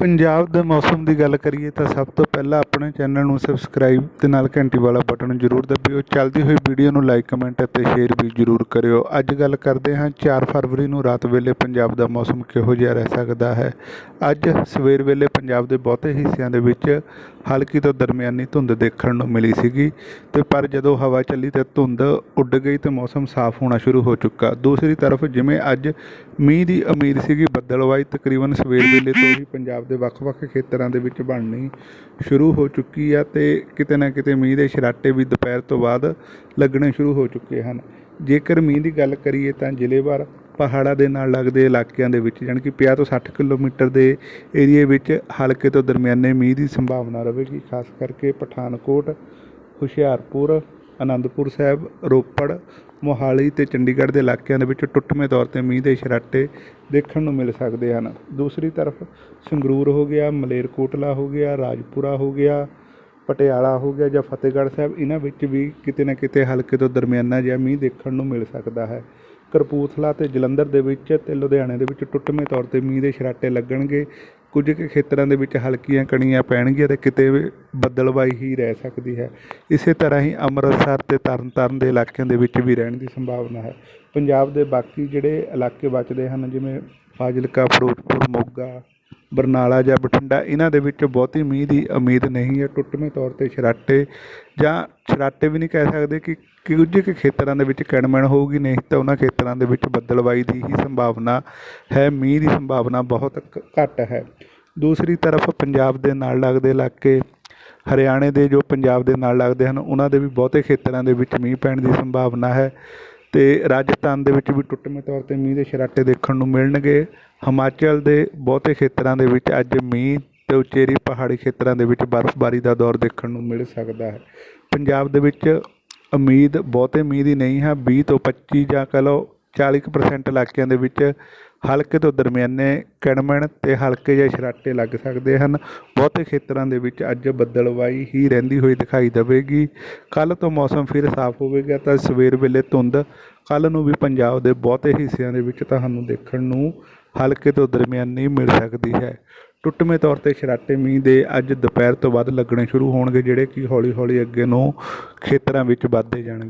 ਪੰਜਾਬ ਦੇ ਮੌਸਮ ਦੀ ਗੱਲ ਕਰੀਏ ਤਾਂ ਸਭ ਤੋਂ ਪਹਿਲਾਂ ਆਪਣੇ ਚੈਨਲ ਨੂੰ ਸਬਸਕ੍ਰਾਈਬ ਤੇ ਨਾਲ ਘੰਟੀ ਵਾਲਾ ਬਟਨ ਜ਼ਰੂਰ ਦਬਿਓ। ਚੱਲਦੀ ਹੋਈ ਵੀਡੀਓ ਨੂੰ ਲਾਈਕ ਕਮੈਂਟ ਅਤੇ ਸ਼ੇਅਰ ਵੀ ਜ਼ਰੂਰ ਕਰਿਓ। ਅੱਜ ਗੱਲ ਕਰਦੇ ਹਾਂ 4 ਫਰਵਰੀ ਨੂੰ ਰਾਤ ਵੇਲੇ ਪੰਜਾਬ ਦਾ ਮੌਸਮ ਕਿਹੋ ਜਿਹਾ ਰਹਿ ਸਕਦਾ ਹੈ? ਅੱਜ ਸਵੇਰ ਵੇਲੇ ਪੰਜਾਬ ਦੇ ਬਹੁਤੇ ਹਿੱਸਿਆਂ ਦੇ ਵਿੱਚ ਹਲਕੀ ਤੋਂ ਦਰਮਿਆਨੀ ਧੁੰਦ ਦੇਖਣ ਨੂੰ ਮਿਲੀ ਸੀਗੀ ਤੇ ਪਰ ਜਦੋਂ ਹਵਾ ਚੱਲੀ ਤੇ ਧੁੰਦ ਉੱਡ ਗਈ ਤੇ ਮੌਸਮ ਸਾਫ਼ ਹੋਣਾ ਸ਼ੁਰੂ ਹੋ ਚੁੱਕਾ। ਦੂਸਰੀ ਤਰਫ ਜਿਵੇਂ ਅੱਜ ਮੀਂਹ ਦੀ ਉਮੀਦ ਸੀਗੀ, ਬੱਦਲਵਾਈ ਤਕਰੀਬਨ ਸਵੇਰ ਵੇਲੇ ਤੋਂ ਹੀ ਪੰਜਾਬ ਦੇ ਵੱਖ-ਵੱਖ ਖੇਤਰਾਂ ਦੇ ਵਿੱਚ ਬਣਨੀ ਸ਼ੁਰੂ ਹੋ ਚੁੱਕੀ ਆ ਤੇ ਕਿਤੇ ਨਾ ਕਿਤੇ ਮੀਂਹ ਦੇ ਛਰਾਟੇ ਵੀ ਦੁਪਹਿਰ ਤੋਂ ਬਾਅਦ ਲੱਗਣੇ ਸ਼ੁਰੂ ਹੋ ਚੁੱਕੇ ਹਨ। ਜੇਕਰ ਮੀਂਹ ਦੀ ਗੱਲ ਕਰੀਏ ਤਾਂ ਜ਼ਿਲ੍ਹੇਵਾਰ ਪਹਾੜਾਂ ਦੇ ਨਾਲ ਲੱਗਦੇ ਇਲਾਕਿਆਂ ਦੇ ਵਿੱਚ, ਜਾਣੀ ਕਿ 50 ਤੋਂ 60 ਕਿਲੋਮੀਟਰ ਦੇ ਏਰੀਏ ਵਿੱਚ ਹਲਕੇ ਤੋਂ ਦਰਮਿਆਨੇ ਮੀਂਹ ਦੀ ਸੰਭਾਵਨਾ ਰਹੇਗੀ, ਖਾਸ ਕਰਕੇ ਪਠਾਨਕੋਟ, ਹੁਸ਼ਿਆਰਪੁਰ, ਅਨੰਦਪੁਰ ਸਾਹਿਬ, ਰੋਪੜ, ਮੋਹਾਲੀ ਤੇ ਚੰਡੀਗੜ੍ਹ ਦੇ ਇਲਾਕਿਆਂ ਦੇ ਵਿੱਚ ਟੁੱਟਵੇਂ ਤੌਰ ਤੇ ਮੀਂਹ ਦੇ ਛਰਾਟੇ ਦੇਖਣ ਨੂੰ ਮਿਲ ਸਕਦੇ ਹਨ। ਦੂਸਰੀ ਤਰਫ ਸੰਗਰੂਰ ਹੋ ਗਿਆ, ਮਲੇਰਕੋਟਲਾ ਹੋ ਗਿਆ, ਰਾਜਪੁਰਾ ਹੋ ਗਿਆ, ਪਟਿਆਲਾ ਹੋ ਗਿਆ ਜਾਂ ਫਤਿਹਗੜ੍ਹ ਸਾਹਿਬ, ਇਹਨਾਂ ਵਿੱਚ ਵੀ ਕਿਤੇ ਨਾ ਕਿਤੇ ਹਲਕੇ ਤੋਂ ਦਰਮਿਆਨਾ ਜਿਹਾ ਮੀਂਹ ਦੇਖਣ ਨੂੰ ਮਿਲ ਸਕਦਾ ਹੈ। ਕਪੂਰਥਲਾ ਤੇ ਜਲੰਧਰ ਦੇ ਵਿੱਚ ਤੇ ਲੁਧਿਆਣੇ ਦੇ ਵਿੱਚ ਟੁੱਟਵੇਂ ਤੌਰ ਤੇ ਮੀਂਹ ਦੇ ਛਰਾਟੇ ਲੱਗਣਗੇ। ਕੁਝ ਕੁ ਖੇਤਰਾਂ ਦੇ ਵਿੱਚ ਹਲਕੀਆਂ ਕਣੀਆਂ ਪੈਣਗੀਆਂ ਤੇ ਕਿਤੇ ਵੀ ਬੱਦਲਵਾਈ ਹੀ ਰਹਿ ਸਕਦੀ ਹੈ। ਇਸੇ ਤਰ੍ਹਾਂ ਹੀ ਅੰਮ੍ਰਿਤਸਰ ਤੇ ਤਰਨਤਾਰਨ ਦੇ ਇਲਾਕਿਆਂ ਦੇ ਵਿੱਚ ਵੀ ਰਹਿਣ ਦੀ ਸੰਭਾਵਨਾ ਹੈ। ਪੰਜਾਬ ਦੇ ਬਾਕੀ ਜਿਹੜੇ ਇਲਾਕੇ ਬਚਦੇ ਹਨ, ਜਿਵੇਂ ਫਾਜ਼ਿਲਕਾ, ਫਿਰੋਜ਼ਪੁਰ, ਮੋਗਾ ਬਰਨਾਲਾ ਜਾਂ ਬਠਿੰਡਾ, ਇਹਨਾਂ ਦੇ ਵਿੱਚ ਬਹੁਤੀ ਮੀਂਹ ਦੀ ਉਮੀਦ ਨਹੀਂ ਹੈ, ਟੁੱਟਵੇਂ ਤੌਰ ਤੇ ਛਰਾਟੇ ਜਾਂ ਛਰਾਟੇ ਵੀ ਨਹੀਂ ਕਹਿ ਸਕਦੇ ਕਿ ਕੁਝ ਕੁ ਖੇਤਰਾਂ ਦੇ ਵਿੱਚ ਕਿਣਮਣ ਹੋਊਗੀ, ਨਹੀਂ ਤਾਂ ਉਹਨਾਂ ਖੇਤਰਾਂ ਦੇ ਵਿੱਚ ਬੱਦਲਵਾਈ ਦੀ ਹੀ ਸੰਭਾਵਨਾ ਹੈ, ਮੀਂਹ ਦੀ ਸੰਭਾਵਨਾ ਬਹੁਤ ਘ- ਘੱਟ ਹੈ। ਦੂਸਰੀ ਤਰਫ ਪੰਜਾਬ ਦੇ ਨਾਲ ਲੱਗਦੇ ਇਲਾਕੇ, ਹਰਿਆਣੇ ਦੇ ਜੋ ਪੰਜਾਬ ਦੇ ਨਾਲ ਲੱਗਦੇ ਹਨ, ਉਹਨਾਂ ਦੇ ਵੀ ਬਹੁਤੇ ਖੇਤਰਾਂ ਦੇ ਵਿੱਚ ਮੀਂਹ ਪੈਣ ਦੀ ਸੰਭਾਵਨਾ ਹੈ। ਅਤੇ ਰਾਜਸਥਾਨ ਦੇ ਵਿੱਚ ਵੀ ਟੁੱਟਵੇਂ ਤੌਰ ਤੇ ਮੀਂਹ ਦੇ ਛਰਾਟੇ ਦੇਖਣ ਨੂੰ ਮਿਲਣਗੇ। ਹਿਮਾਚਲ ਦੇ ਬਹੁਤੇ ਖੇਤਰਾਂ ਦੇ ਵਿੱਚ ਅੱਜ ਮੀਂਹ ਅਤੇ ਉਚੇਰੀ ਪਹਾੜੀ ਖੇਤਰਾਂ ਦੇ ਵਿੱਚ ਬਰਫ਼ਬਾਰੀ ਦਾ ਦੌਰ ਦੇਖਣ ਨੂੰ ਮਿਲ ਸਕਦਾ ਹੈ। ਪੰਜਾਬ ਦੇ ਵਿੱਚ ਉਮੀਦ, ਬਹੁਤੇ ਮੀਂਹ ਦੀ ਨਹੀਂ ਹੈ। ਵੀਹ ਤੋਂ 25 ਜਾਂ ਕਹਿ ਲਓ 40% ਕੁ ਪਰਸੈਂਟ ਇਲਾਕਿਆਂ ਦੇ ਵਿੱਚ ਹਲਕੇ ਤੋਂ ਦਰਮਿਆਨੇ ਕਿਣਮਣ ਤੇ ਹਲਕੇ ਜਿਹੇ ਛਰਾਟੇ ਲੱਗ ਸਕਦੇ ਹਨ। ਬਹੁਤੇ ਖੇਤਰਾਂ ਦੇ ਵਿੱਚ ਅੱਜ ਬੱਦਲਵਾਈ ਹੀ ਰਹਿੰਦੀ ਹੋਈ ਦਿਖਾਈ ਦੇਵੇਗੀ। ਕੱਲ ਤੋਂ ਮੌਸਮ ਫਿਰ ਸਾਫ਼ ਹੋਵੇਗਾ ਤਾਂ ਸਵੇਰ ਵੇਲੇ ਧੁੰਦ ਕੱਲ ਨੂੰ ਵੀ ਪੰਜਾਬ ਦੇ ਬਹੁਤੇ ਹਿੱਸਿਆਂ ਦੇ ਵਿੱਚ ਤੁਹਾਨੂੰ ਦੇਖਣ ਨੂੰ ਹਲਕੇ ਤੋਂ ਦਰਮਿਆਨੀ ਮਿਲ ਸਕਦੀ ਹੈ। ਟੁੱਟਵੇਂ ਤੌਰ ਤੇ ਛਰਾਟੇ ਮੀਂਹ ਦੇ ਅੱਜ ਦੁਪਹਿਰ ਤੋਂ ਬਾਅਦ ਲੱਗਣੇ ਸ਼ੁਰੂ ਹੋਣਗੇ, ਜਿਹੜੇ ਕਿ ਹੌਲੀ ਹੌਲੀ ਅੱਗੇ ਨੂੰ ਖੇਤਰਾਂ ਵਿੱਚ ਵੱਧਦੇ ਜਾਣਗੇ।